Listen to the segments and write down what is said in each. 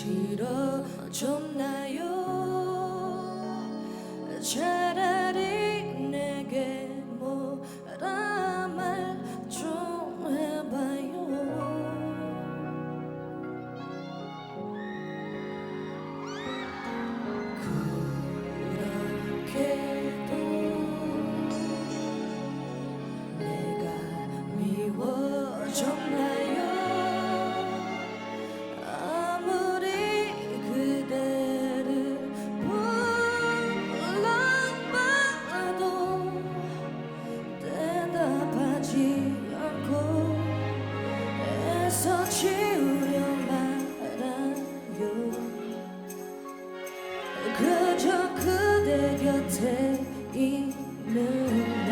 싫어졌나요? 차라리 내게 뭐라 말 좀 해봐요. 그렇게도 내가 미워졌나 지우려 말아요 그저 그대 곁에 있는 날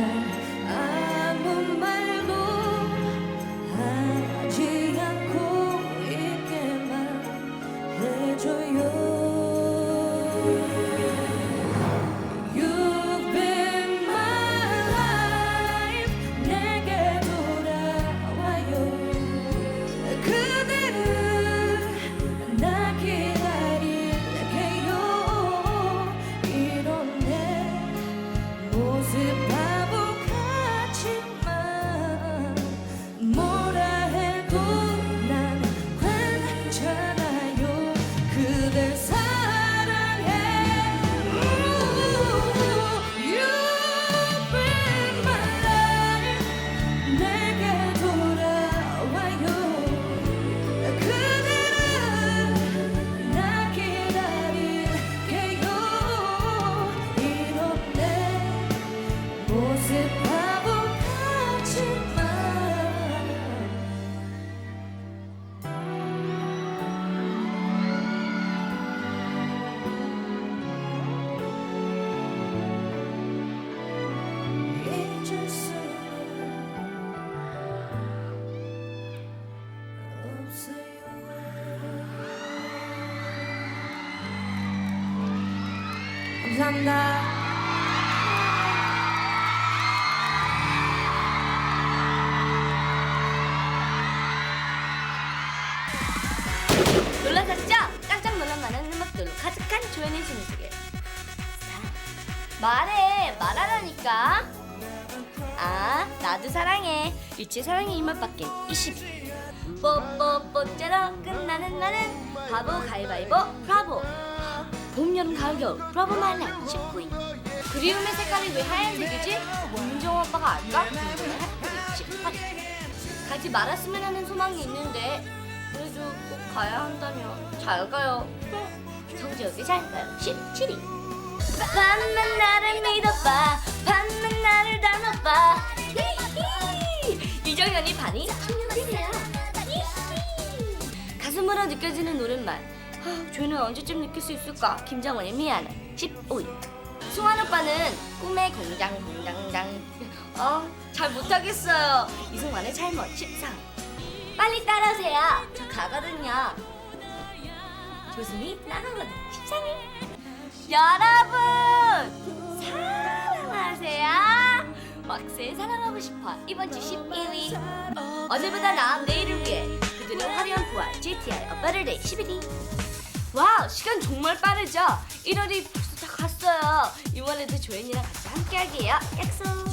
아무 말도 하지 않고 있게만 해줘요 모습 바보 같지만. 감사합니다. 놀라셨죠? 깜짝 놀랄 만한 음악들로 가득한 조연의 신의 세계. 말해, 말하라니까. 아, 나도 사랑해. 일체 사랑의 이말밖에 22. 뽀뽀뽀째로 끝나는 나는 바보 가위바위보 브라보. 봄, 여름, 가을, 겨울 브라보 말라 19위. 그리움의 색깔이 왜 하얀색이지? 문정 오빠가 알까? 궁금해 핫플 18위. 가지 말았으면 하는 소망이 있는데 그래도 꼭 가야 한다면 잘 가요. 정지혁이 잘 가요. 17위. 밤만 나를 믿어봐. 밤만 나를 닮아봐. 이정현이 반이 16위야. 가슴으로 느껴지는 노랫말. 아, 저는 언제쯤 느낄 수 있을까? 김정원의 미안해. 15위. 승환 오빠는 꿈의 공장 공장장. 아, 잘 못하겠어요. 이승환의 잘못 14. 빨리 따라오세요. 저 가거든요. 조승이 나가거든. 14위. 여러분 사랑하세요. 막세 사랑하고 싶어. 이번 주 12위. 어제보다 나은 내일을 위해 그들의 화려한 부활 GTR 어빠를데이 11위. 와우 시간 정말 빠르죠? 1월이 벌써 다 갔어요. 이번에도 조연이랑 같이 함께하게요. 약속.